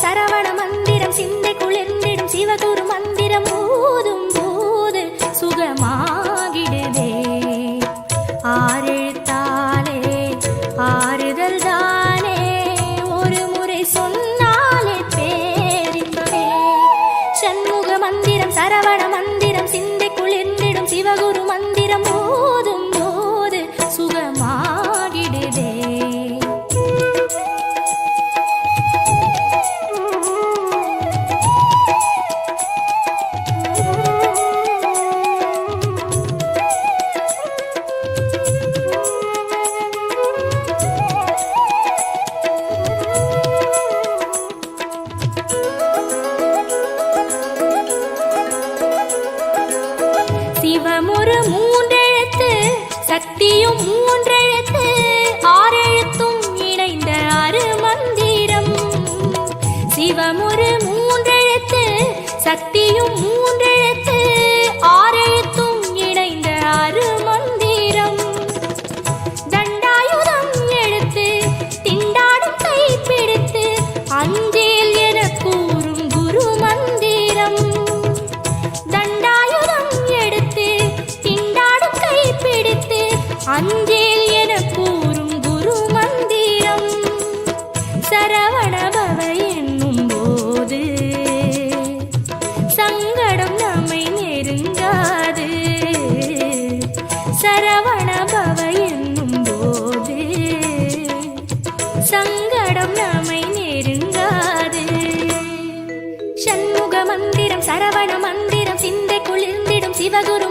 மந்திரம் சரவண மந்திரம் சிந்தை குளிர்ந்திடும் சிவகுரு மந்திரம் ஊதும் போது சுகமா சிவமொரு மூன்றெழுத்து சக்தியும் மூன்றெழுத்து. குளிர்ந்திடும்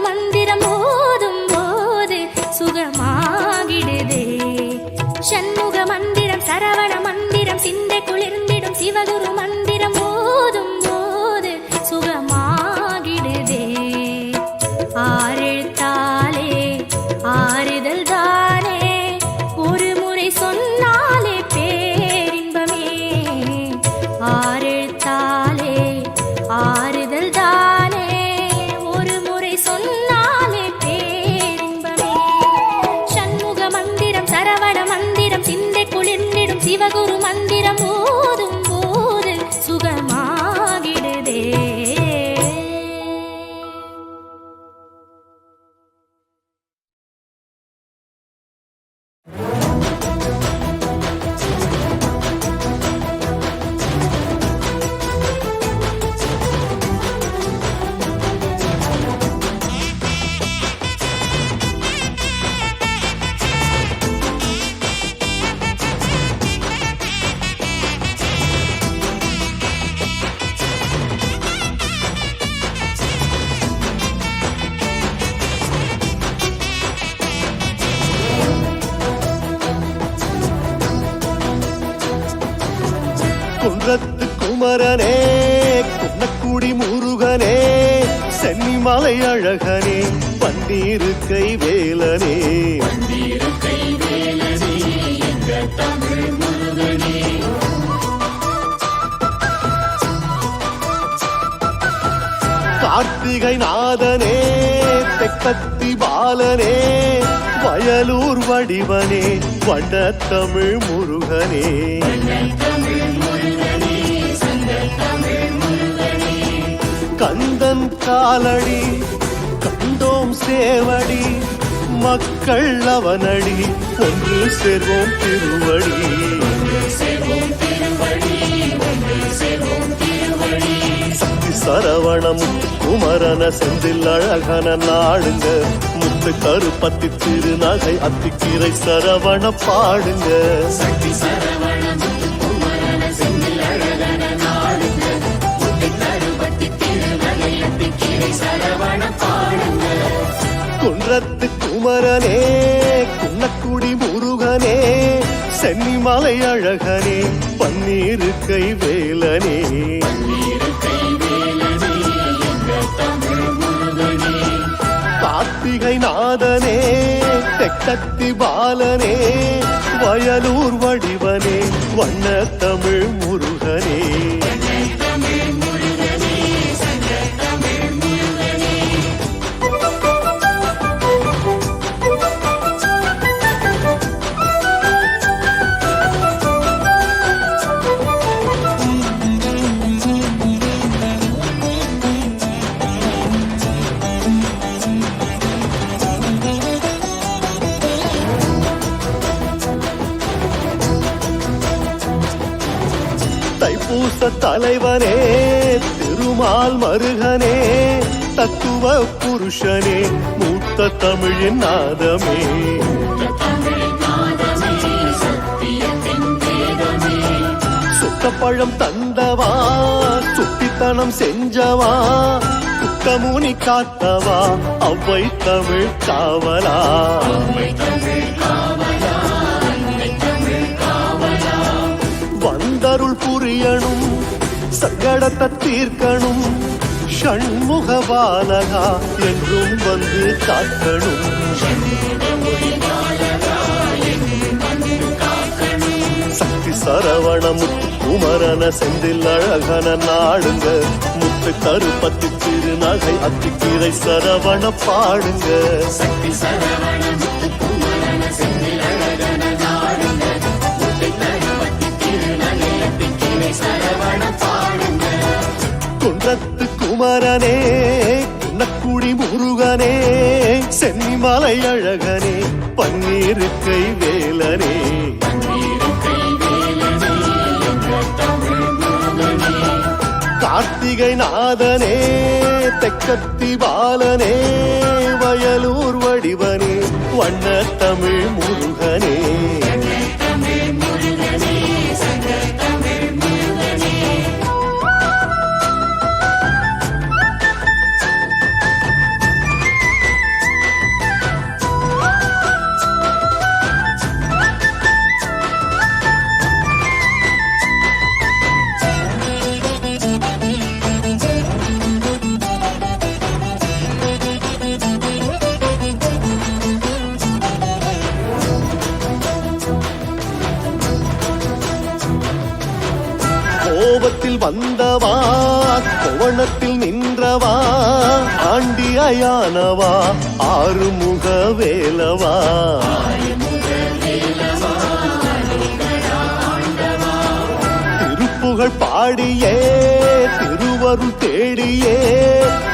குமரனே குன்னக்குடி முருகனே சென்னிமலை அழகனே பன்னீரு கைவேலனே கார்த்திகை நாதனே தெக்கத்தி பாலனே வயலூர் வடிவனே வண்ணத்தமிழ் முருகனே. கந்தன் காலடி கண்டோம் சேவடி மக்கள் அவனடி ஒன்று சேர்வோம் திருவடி. சக்தி சரவணம் குமரன செந்தில் அழகன நாடுங்க. முத்து கருப்பத்தி திருநகை அத்திக்கீரை சரவண பாடுங்க. குன்றத்து குமரனே குன்னக்குடி முருகனே சென்னிமலை அழகனே பன்னீரு கைவேலனே கார்த்திகை நாதனே தெக்கத்தி பாலனே வயலூர் வடிவனே வண்ண தமிழ் முருகனே. தைப்பூச தலைவனே திருமால் மருகனே தத்துவ புருஷனே மூத்த தமிழின் நாதமே. சுத்தப்பழம் தந்தவா சுட்டித்தனம் செஞ்சவா குத்தமுனி காத்தவா அவ்வை தமிழ் காவலா. வந்தருள் புரியணும் சங்கடத்தை தீர்க்கணும். ஷண்முக பாலகா என்றும் வந்து காக்கணும். சக்தி சரவண முத்து குமரன செந்தில் அழகன நாடுங்க. முத்து கருப்பத்து திருநகை அத்திக்கீரை சரவண பாடுங்க. சக்தி சரவண குன்றத்து குமரனே குன்னக்குடி முருகனே சென்னிமலை அழகனே பன்னீருக்கை வேலனே. கார்த்திகை நாதனே தெக்கத்தி பாலனே வயலூர் வடிவனே வண்ண தமிழ் முருகனே. கோபத்தில் வந்தவா? கோவணத்தில் நின்றவா? ஆண்டி அயானவா ஆறுமுக வேலவா? திருப்புகழ் பாடியே திருவருள் தேடியே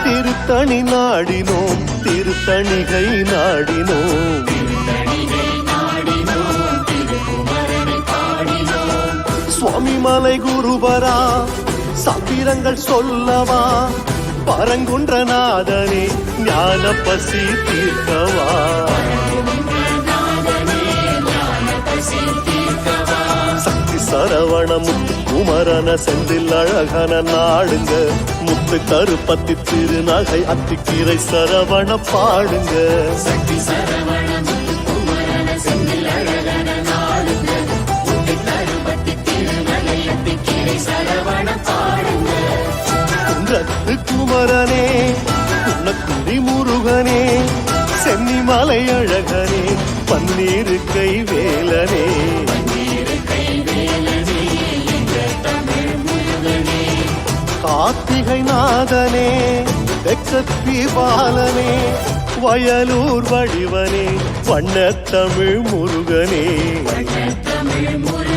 திருத்தணி நாடினோம் திருத்தணிகை நாடினோம். நாடினோம் திருக்குமரணி பாடினோம் சுவாமி மலை குருபரா சாத்திரங்கள் சொல்லவா பரங்குன்றநாதனே ஞான பசி தீர்க்கவா? சக்தி சரவண முத்து குமரன செந்தில் அழகன நாடுங்க. முத்து கருப்பத்தி திருநகை அத்திக்கீரை சரவண பாடுங்க. சக்தி சரவண குமரனே குன்னக்குடி முருகனே சென்னிமலை அழகனே பன்னீரு கை வேலனே கார்த்திகை நாதனே தெக்கத்தி பாலனே வயலூர் வடிவனே வண்ணத்தமிழ் முருகனே. தமிழ் முருகனே.